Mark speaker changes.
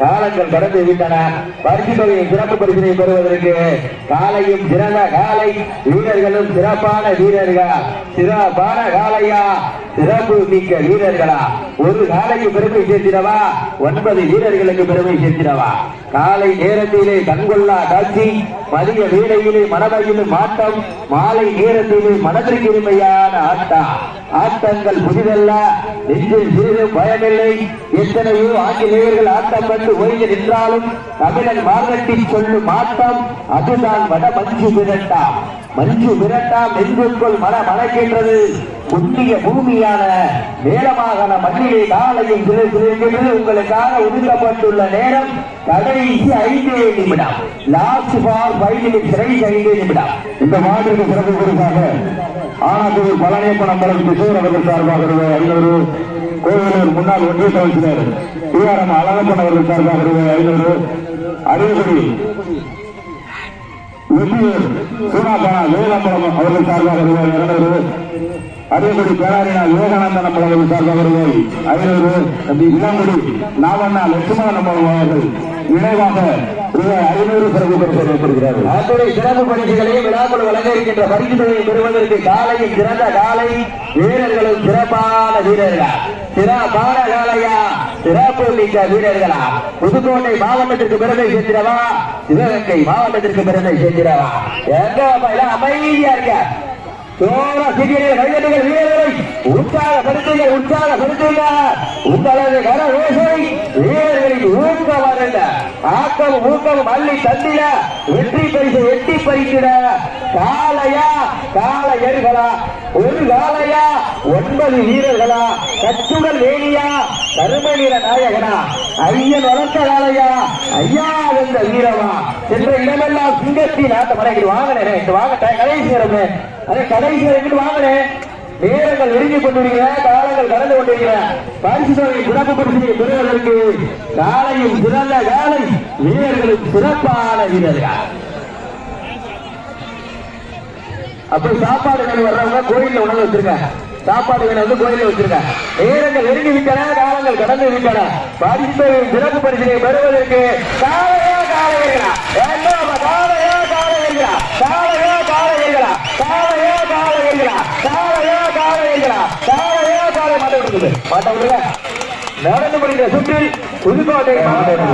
Speaker 1: காலங்கள் கடந்து விட்டன. பரிசு தொகையை சிறப்பு பரிசினை பெறுவதற்கு காலையும் சிறந்த காலை வீரர்களும் சிறப்பான வீரர்கள்? சிறப்பான காலையா? சிறப்பு மிக்க வீரர்களா? ஒரு காலைக்கு பெருமை சேர்த்திடவா? ஒன்பது வீரர்களுக்கு பெருமை சேர்த்திடவா? காலை நேரத்திலே கண்கொள்ளா காட்சி மதிய வேளையிலே மனதையிலும் ஆட்டம் மாலை நேரத்திலே மனதிற்கு இனிமையான ஆட்டம். ஆட்டங்கள் புதிதல்ல நெஞ்சில் சிறிது பயமில்லை. எத்தனையோ ஆங்கிலேயர்கள் ஆட்டம் கண்டு ஓய்ந்து நின்றாலும் தமிழன் மார்கட்டி சொல்லும் ஆட்டம் அதுதான் வட மஞ்சு விரட்டா மஞ்சு விரட்டா நெஞ்சுக்குள் மன மணக்கின்றது புண்ணிய பூமியான மேலமாகாண மண்ணிலே காலையும் சிறு சிறுகிறது உங்களுக்காக ஒதுக்கப்பட்டுள்ள நேரம் கடைசி ஐந்தே நிமிடம். Last for five minutes rice ஐந்தே நிமிடம்.
Speaker 2: இந்த மாதிரி சிறப்பு பரிசாக ஆனாத்தூர் பழனியப்பன் பலம் கிஷோர் அவர்கள் சார்பாக ஐநூறு கோவிலூர் முன்னாள் ஒன்றிய கவுன்சிலர் டிஆர்எம் அழகப்பன் அவர்கள் சார்பாக ஐநூறு அரியகுடி வெற்றியூர் சூனாபானா வேலம்பலம் அவர்கள் சார்பாக ரூபாய் இருநூறு அரியகுடி பேராரினா விவேகானந்தன் அவர்கள் சார்பாக ரூபாய் ஐநூறு தம்பி இளங்குடி நாவண்ணா லட்சுமணன் அவர்கள் இணைவாக ரூபாய் ஐநூறு சிறப்பு பரிசு ஏற்படுகிறார்கள்
Speaker 1: அத்துறை சிறப்பு பரிசுகளையும் விழாக்குள் வழங்க இருக்கின்ற பரிசுகளை பெறுவதற்கு காலையில் சிறந்த காலை வீரர்களும் சிறப்பான வீரர்கள். சிறப்பான காலையா? சிறப்பு வீரர்களா? புதுக்கோட்டை மாவட்டத்திற்கு பெருமை சேர்த்திடவா சிவகங்கை மாவட்டத்திற்கு பெருமை சேர்த்திடவா எங்க அப்பா எல்லாம் அமைதியா இருக்க? சோழ சிறிய கைதட்டுகள் வீரர்களை உற்சாகப்படுத்துங்கள் உற்சாகப்படுத்துங்கள் உங்களது கர ஓசை வீரர்களின் ஊக்கம் வரல ஆக்கம் ஊக்கம் அள்ளி தந்திட வெற்றி பரிசு எட்டி பறித்திட. கால எண்களா? ஒரு காளையா? ஒன்பது வீரர்களா? கச்சுடல் வேணியா கருமவீர நாயகனா? ஐயன் வளர்த்ததாலையா ஐயா வந்த வீரமா? என்ற இடமெல்லாம் சிங்கத்தின் ஆட்டம் அடைக்கிட்டு வாங்கினேன் வாங்க கடைசி நேரமே. அதே கடைசி நேரம் வாங்கினேன் நேரங்கள் நெருங்கி கொண்டிருக்கிற காலங்கள் கடந்து கொண்டிருக்கிற. பரிசு தொகை சிறப்பு பரிசு பெறுவதற்கு காலையும் சிறந்த காலை வீரர்களும் சிறப்பான வீரர்கள். அப்படி சாப்பாடு வர்றவங்க கோயில்ல உணவு வச்சிருக்காங்க. சாப்பாடு வேணும் வந்து கோயிலில் வச்சிருக்கேன் நேரங்கள் நெருங்கி விட்டன காலங்கள் கடந்து விட்டன. பரிசு சிறப்பு பரிசினை பெறுவதற்கு காலையா காலையா காலையா காலையா காலையா காலையா காலையா காலையா காலையா காலையா காலையா காலை மாட்ட விடுறது மாட்ட விடுங்க நடந்து முடிந்த சுற்றில் புதுக்கோட்டை மாவட்டம்